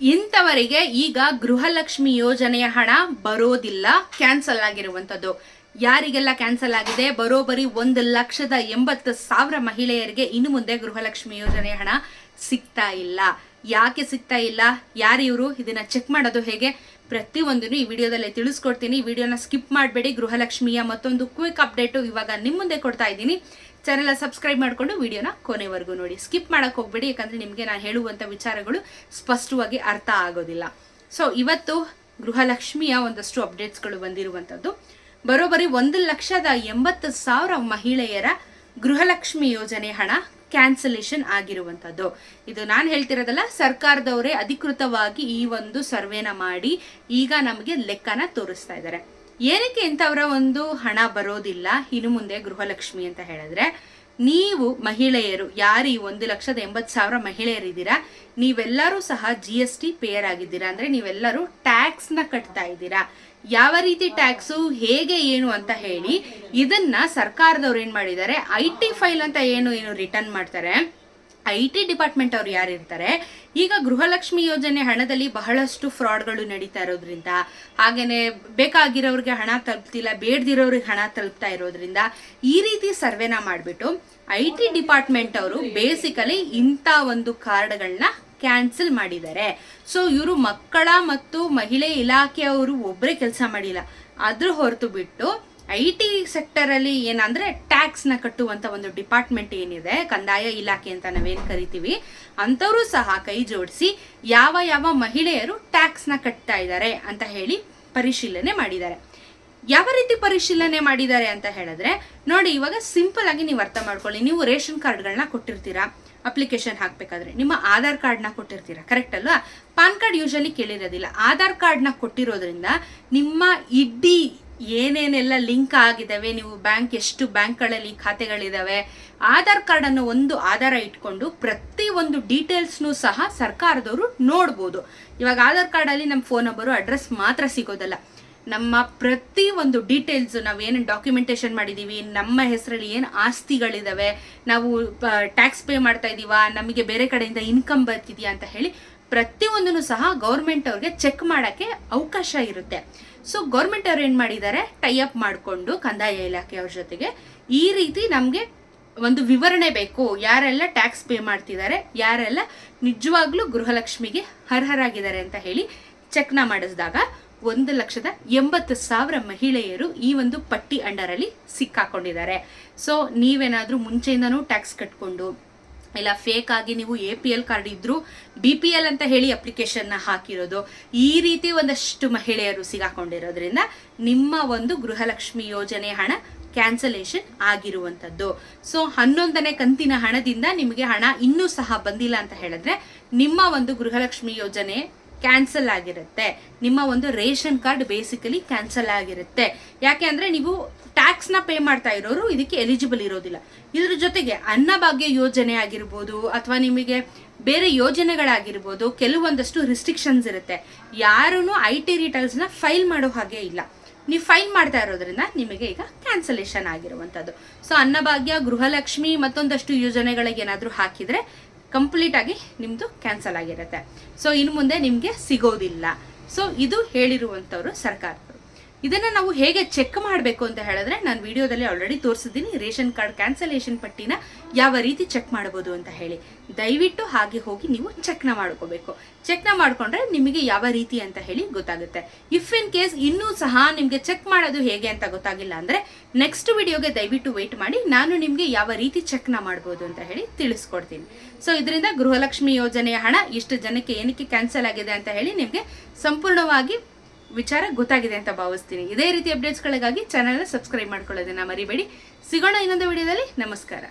ಇಂಥವರಿಗೆ ಈಗ ಗೃಹಲಕ್ಷ್ಮಿ ಯೋಜನೆಯ ಹಣ ಬರೋದಿಲ್ಲ ಕ್ಯಾನ್ಸಲ್ ಆಗಿರುವಂಥದ್ದು. ಯಾರಿಗೆಲ್ಲ ಕ್ಯಾನ್ಸಲ್ ಆಗಿದೆ? ಬರೋಬರಿ ಒಂದು ಲಕ್ಷದ ಎಂಬತ್ತು ಸಾವಿರ ಮಹಿಳೆಯರಿಗೆ ಇನ್ನು ಮುಂದೆ ಗೃಹಲಕ್ಷ್ಮಿ ಯೋಜನೆಯ ಹಣ ಸಿಗ್ತಾ ಇಲ್ಲ. ಯಾಕೆ ಸಿಗ್ತಾ ಇಲ್ಲ? ಯಾರು ಇವರು? ಇದನ್ನ ಚೆಕ್ ಮಾಡೋದು ಹೇಗೆ? ಪ್ರತಿಯೊಂದನ್ನು ಈ ವಿಡಿಯೋದಲ್ಲಿ ತಿಳಿಸ್ಕೊಡ್ತೀನಿ. ವಿಡಿಯೋನ ಸ್ಕಿಪ್ ಮಾಡಬೇಡಿ. ಗೃಹಲಕ್ಷ್ಮಿಯ ಮತ್ತೊಂದು ಕ್ವಿಕ್ ಅಪ್ಡೇಟು ಇವಾಗ ನಿಮ್ಮ ಮುಂದೆ ಕೊಡ್ತಾ ಇದ್ದೀನಿ. ಚಾನೆಲ್ ಸಬ್ಸ್ಕ್ರೈಬ್ ಮಾಡಿಕೊಂಡು ವಿಡಿಯೋನ ಕೊನೆವರೆಗೂ ನೋಡಿ. ಸ್ಕಿಪ್ ಮಾಡಕ್ ಹೋಗ್ಬೇಡಿ, ಯಾಕಂದ್ರೆ ನಿಮಗೆ ನಾನು ಹೇಳುವಂತ ವಿಚಾರಗಳು ಸ್ಪಷ್ಟವಾಗಿ ಅರ್ಥ ಆಗೋದಿಲ್ಲ. ಸೊ ಇವತ್ತು ಗೃಹಲಕ್ಷ್ಮಿಯ ಒಂದಷ್ಟು ಅಪ್ಡೇಟ್ಸ್ಗಳು ಬಂದಿರುವಂಥದ್ದು. ಬರೋಬ್ಬರಿ ಒಂದು ಲಕ್ಷದ ಎಂಬತ್ತು ಸಾವಿರ ಮಹಿಳೆಯರ ಗೃಹಲಕ್ಷ್ಮಿ ಯೋಜನೆ ಹಣ ಕ್ಯಾನ್ಸಲೇಷನ್ ಆಗಿರುವಂಥದ್ದು. ಇದು ನಾನು ಹೇಳ್ತಿರೋದಲ್ಲ, ಸರ್ಕಾರದವರೇ ಅಧಿಕೃತವಾಗಿ ಈ ಒಂದು ಸರ್ವೇನ ಮಾಡಿ ಈಗ ನಮಗೆ ಲೆಕ್ಕನ ತೋರಿಸ್ತಾ ಇದ್ದಾರೆ. ಏನಕ್ಕೆ ಇಂಥವರ ಒಂದು ಹಣ ಬರೋದಿಲ್ಲ, ಇನ್ನು ಮುಂದೆ ಗೃಹಲಕ್ಷ್ಮಿ ಅಂತ ಹೇಳಿದ್ರೆ ನೀವು ಮಹಿಳೆಯರು, ಯಾರು ಈ ಒಂದು ಲಕ್ಷದ ಎಂಬತ್ತು ಸಾವಿರ ಮಹಿಳೆಯರಿದ್ದೀರಾ, ನೀವೆಲ್ಲರೂ ಸಹ ಜಿ ಎಸ್ ಟಿ ಪೇಯರ್ ಆಗಿದ್ದೀರಾ, ಅಂದ್ರೆ ನೀವೆಲ್ಲರೂ ಟ್ಯಾಕ್ಸ್ನ ಕಟ್ತಾ ಇದ್ದೀರಾ. ಯಾವ ರೀತಿ ಟ್ಯಾಕ್ಸು ಹೇಗೆ ಏನು ಅಂತ ಹೇಳಿ, ಇದನ್ನ ಸರ್ಕಾರದವ್ರು ಏನು ಮಾಡಿದ್ದಾರೆ ಐ ಟಿ ಫೈಲ್ ಅಂತ ಏನು ಏನು ರಿಟರ್ನ್ ಮಾಡ್ತಾರೆ ಐ ಟಿ ಡಿಪಾರ್ಟ್ಮೆಂಟ್ ಅವ್ರು ಯಾರು ಇರ್ತಾರೆ, ಈಗ ಗೃಹಲಕ್ಷ್ಮಿ ಯೋಜನೆ ಹಣದಲ್ಲಿ ಬಹಳಷ್ಟು ಫ್ರಾಡ್ಗಳು ನಡೀತಾ ಇರೋದ್ರಿಂದ, ಹಾಗೇನೆ ಬೇಕಾಗಿರೋರಿಗೆ ಹಣ ತಲುಪ್ತಿಲ್ಲ, ಬೇಡದಿರೋರಿಗೆ ಹಣ ತಲುಪ್ತಾ ಇರೋದ್ರಿಂದ ಈ ರೀತಿ ಸರ್ವೆನ ಮಾಡಿಬಿಟ್ಟು ಐ ಟಿ ಡಿಪಾರ್ಟ್ಮೆಂಟ್ ಅವರು ಬೇಸಿಕಲಿ ಇಂಥ ಒಂದು ಕಾರ್ಡ್ಗಳನ್ನ ಕ್ಯಾನ್ಸಲ್ ಮಾಡಿದ್ದಾರೆ. ಸೊ ಇವರು ಮಕ್ಕಳ ಮತ್ತು ಮಹಿಳೆ ಇಲಾಖೆಯವರು ಒಬ್ಬರೇ ಕೆಲಸ ಮಾಡಿಲ್ಲ. ಅದ್ರ ಹೊರತು ಬಿಟ್ಟು ಐ ಟಿ ಸೆಕ್ಟರ್ ಅಲ್ಲಿ ಏನಂದ್ರೆ ಟ್ಯಾಕ್ಸ್ನ ಕಟ್ಟುವಂತ ಒಂದು ಡಿಪಾರ್ಟ್ಮೆಂಟ್ ಏನಿದೆ, ಕಂದಾಯ ಇಲಾಖೆ ಅಂತ ನಾವೇನು ಕರಿತೀವಿ ಅಂತವರು ಸಹ ಕೈ ಜೋಡಿಸಿ ಯಾವ ಯಾವ ಮಹಿಳೆಯರು ಟ್ಯಾಕ್ಸ್ನ ಕಟ್ತಾ ಇದ್ದಾರೆ ಅಂತ ಹೇಳಿ ಪರಿಶೀಲನೆ ಮಾಡಿದ್ದಾರೆ. ಯಾವ ರೀತಿ ಪರಿಶೀಲನೆ ಮಾಡಿದ್ದಾರೆ ಅಂತ ಹೇಳಿದ್ರೆ, ನೋಡಿ ಇವಾಗ ಸಿಂಪಲ್ ಆಗಿ ನೀವು ಅರ್ಥ ಮಾಡ್ಕೊಳ್ಳಿ, ನೀವು ರೇಷನ್ ಕಾರ್ಡ್ಗಳನ್ನ ಕೊಟ್ಟಿರ್ತೀರಾ, ಅಪ್ಲಿಕೇಶನ್ ಹಾಕ್ಬೇಕಾದ್ರೆ, ನಿಮ್ಮ ಆಧಾರ್ ಕಾರ್ಡ್ನ ಕೊಟ್ಟಿರ್ತೀರಾ, ಕರೆಕ್ಟ್ ಅಲ್ವಾ? ಪಾನ್ ಕಾರ್ಡ್ ಯೂಶಲಿ ಕೇಳಿರೋದಿಲ್ಲ. ಆಧಾರ್ ಕಾರ್ಡ್ನ ಕೊಟ್ಟಿರೋದ್ರಿಂದ ನಿಮ್ಮ ಇಡೀ ಏನೇನೆಲ್ಲ ಲಿಂಕ್ ಆಗಿದ್ದಾವೆ ನೀವು ಬ್ಯಾಂಕ್, ಎಷ್ಟು ಬ್ಯಾಂಕ್ಗಳಲ್ಲಿ ಖಾತೆಗಳಿದ್ದಾವೆ ಆಧಾರ್ ಕಾರ್ಡ್ ಅನ್ನೋ ಒಂದು ಆಧಾರ ಇಟ್ಕೊಂಡು ಪ್ರತಿ ಒಂದು ಡೀಟೇಲ್ಸ್ನು ಸಹ ಸರ್ಕಾರದವರು ನೋಡ್ಬೋದು. ಇವಾಗ ಆಧಾರ್ ಕಾರ್ಡಲ್ಲಿ ನಮ್ಮ ಫೋನ್ ನಂಬರು, ಅಡ್ರೆಸ್ ಮಾತ್ರ ಸಿಗೋದಲ್ಲ. ನಮ್ಮ ಪ್ರತಿ ಒಂದು ಡೀಟೇಲ್ಸ್ ನಾವೇನು ಡಾಕ್ಯುಮೆಂಟೇಶನ್ ಮಾಡಿದ್ದೀವಿ ನಮ್ಮ ಹೆಸರಲ್ಲಿ ಏನು ಆಸ್ತಿಗಳಿದ್ದಾವೆ ನಾವು ಟ್ಯಾಕ್ಸ್ ಪೇ ಮಾಡ್ತಾ ಇದೀವಾ, ನಮಗೆ ಬೇರೆ ಕಡೆಯಿಂದ ಇನ್ಕಮ್ ಬರ್ತಿದೆಯಾ ಅಂತ ಹೇಳಿ ಪ್ರತಿಯೊಂದನ್ನು ಸಹ ಗೌರ್ಮೆಂಟ್ ಅವ್ರಿಗೆ ಚೆಕ್ ಮಾಡಕ್ಕೆ ಅವಕಾಶ ಇರುತ್ತೆ. ಸೊ ಗೌರ್ಮೆಂಟ್ ಅವ್ರು ಏನು ಮಾಡಿದ್ದಾರೆ? ಟೈ ಅಪ್ ಮಾಡಿಕೊಂಡು ಕಂದಾಯ ಇಲಾಖೆಯವ್ರ ಜೊತೆಗೆ ಈ ರೀತಿ ನಮಗೆ ಒಂದು ವಿವರಣೆ ಬೇಕು. ಯಾರೆಲ್ಲ ಟ್ಯಾಕ್ಸ್ ಪೇ ಮಾಡ್ತಿದ್ದಾರೆ, ಯಾರೆಲ್ಲ ನಿಜವಾಗ್ಲೂ ಗೃಹಲಕ್ಷ್ಮಿಗೆ ಅರ್ಹರಾಗಿದ್ದಾರೆ ಅಂತ ಹೇಳಿ ಚೆಕ್ನ ಮಾಡಿಸಿದಾಗ ಒಂದು ಲಕ್ಷದ ಎಂಬತ್ತು ಸಾವಿರ ಮಹಿಳೆಯರು ಈ ಒಂದು ಪಟ್ಟಿ ಅಂಡರಲ್ಲಿ ಸಿಕ್ಕಾಕೊಂಡಿದ್ದಾರೆ. ಸೊ ನೀವೇನಾದರೂ ಮುಂಚೆಯಿಂದನೂ ಟ್ಯಾಕ್ಸ್ ಕಟ್ಕೊಂಡು ಇಲ್ಲ ಫೇಕ್ ಆಗಿ ನೀವು ಎ ಪಿ ಎಲ್ ಕಾರ್ಡ್ ಇದ್ರು ಬಿ ಪಿ ಎಲ್ ಅಂತ ಹೇಳಿ ಅಪ್ಲಿಕೇಶನ್ನ ಹಾಕಿರೋದು. ಈ ರೀತಿ ಒಂದಷ್ಟು ಮಹಿಳೆಯರು ಸಿಗಾಕೊಂಡಿರೋದ್ರಿಂದ ನಿಮ್ಮ ಒಂದು ಗೃಹಲಕ್ಷ್ಮಿ ಯೋಜನೆ ಹಣ ಕ್ಯಾನ್ಸಲೇಷನ್ ಆಗಿರುವಂಥದ್ದು. ಸೊ ಹನ್ನೊಂದನೇ ಕಂತಿನ ಹಣದಿಂದ ನಿಮಗೆ ಹಣ ಇನ್ನೂ ಸಹ ಬಂದಿಲ್ಲ ಅಂತ ಹೇಳಿದ್ರೆ ನಿಮ್ಮ ಒಂದು ಗೃಹಲಕ್ಷ್ಮಿ ಯೋಜನೆ ಕ್ಯಾನ್ಸಲ್ ಆಗಿರುತ್ತೆ. ನಿಮ್ಮ ಒಂದು ರೇಷನ್ ಕಾರ್ಡ್ ಬೇಸಿಕಲಿ ಕ್ಯಾನ್ಸಲ್ ಆಗಿರುತ್ತೆ. ಯಾಕೆ ಅಂದರೆ ನೀವು ಟ್ಯಾಕ್ಸ್ನ ಪೇ ಮಾಡ್ತಾ ಇರೋರು ಇದಕ್ಕೆ ಎಲಿಜಿಬಲ್ ಇರೋದಿಲ್ಲ. ಇದ್ರ ಜೊತೆಗೆ ಅನ್ನಭಾಗ್ಯ ಯೋಜನೆ ಆಗಿರ್ಬೋದು ಅಥವಾ ನಿಮಗೆ ಬೇರೆ ಯೋಜನೆಗಳಾಗಿರ್ಬೋದು ಕೆಲವೊಂದಷ್ಟು ರಿಸ್ಟ್ರಿಕ್ಷನ್ಸ್ ಇರುತ್ತೆ. ಯಾರೂ ಐ ಟಿ ರಿಟರ್ನ್ಸ್ನ ಫೈಲ್ ಮಾಡೋ ಹಾಗೆ ಇಲ್ಲ. ನೀವು ಫೈಲ್ ಮಾಡ್ತಾ ಇರೋದ್ರಿಂದ ನಿಮಗೆ ಈಗ ಕ್ಯಾನ್ಸಲೇಷನ್ ಆಗಿರುವಂಥದ್ದು. ಸೊ ಅನ್ನಭಾಗ್ಯ ಗೃಹಲಕ್ಷ್ಮಿ ಮತ್ತೊಂದಷ್ಟು ಯೋಜನೆಗಳಿಗೆ ಏನಾದರೂ ಹಾಕಿದ್ರೆ ಕಂಪ್ಲೀಟ್ ಆಗಿ ನಿಮ್ಮದು ಕ್ಯಾನ್ಸಲ್ ಆಗಿರುತ್ತೆ. ಸೊ ಇನ್ನು ಮುಂದೆ ನಿಮಗೆ ಸಿಗೋದಿಲ್ಲ. ಸೊ ಇದು ಹೇಳಿರುವಂಥವ್ರು ಸರ್ಕಾರದವರು ಇದನ್ನ ನಾವು ಹೇಗೆ ಚೆಕ್ ಮಾಡಬೇಕು ಅಂತ ಹೇಳಿದ್ರೆ ನಾನು ವಿಡಿಯೋದಲ್ಲಿ ಆಲ್ರೆಡಿ ತೋರಿಸಿದ್ದೀನಿ. ರೇಷನ್ ಕಾರ್ಡ್ ಕ್ಯಾನ್ಸಲೇಷನ್ ಪಟ್ಟಿನ ಯಾವ ರೀತಿ ಚೆಕ್ ಮಾಡಬಹುದು ಅಂತ ಹೇಳಿ. ದಯವಿಟ್ಟು ಹಾಗೆ ಹೋಗಿ ನೀವು ಚೆಕ್ನ ಮಾಡ್ಕೋಬೇಕು. ಚೆಕ್ನ ಮಾಡ್ಕೊಂಡ್ರೆ ನಿಮಗೆ ಯಾವ ರೀತಿ ಅಂತ ಹೇಳಿ ಗೊತ್ತಾಗುತ್ತೆ. ಇಫ್ ಇನ್ ಕೇಸ್ ಇನ್ನೂ ಸಹ ನಿಮಗೆ ಚೆಕ್ ಮಾಡೋದು ಹೇಗೆ ಅಂತ ಗೊತ್ತಾಗಿಲ್ಲ ಅಂದ್ರೆ ನೆಕ್ಸ್ಟ್ ವಿಡಿಯೋಗೆ ದಯವಿಟ್ಟು ವೇಟ್ ಮಾಡಿ. ನಾನು ನಿಮಗೆ ಯಾವ ರೀತಿ ಚೆಕ್ನ ಮಾಡ್ಬೋದು ಅಂತ ಹೇಳಿ ತಿಳಿಸ್ಕೊಡ್ತೀನಿ. ಸೊ ಇದರಿಂದ ಗೃಹಲಕ್ಷ್ಮಿ ಯೋಜನೆಯ ಹಣ ಇಷ್ಟು ಜನಕ್ಕೆ ಏನಕ್ಕೆ ಕ್ಯಾನ್ಸಲ್ ಆಗಿದೆ ಅಂತ ಹೇಳಿ ನಿಮಗೆ ಸಂಪೂರ್ಣವಾಗಿ ವಿಚಾರ ಗೊತ್ತಾಗಿದೆ ಅಂತ ಭಾವಿಸ್ತೀನಿ. ಇದೇ ರೀತಿ ಅಪ್ಡೇಟ್ಸ್ಗಳಿಗಾಗಿ ಚಾನಲ್ನ ಸಬ್ಸ್ಕ್ರೈಬ್ ಮಾಡ್ಕೊಳ್ಳೋದನ್ನ ಮರಿಬೇಡಿ. ಸಿಗೋಣ ಇನ್ನೊಂದು ವಿಡಿಯೋದಲ್ಲಿ. ನಮಸ್ಕಾರ.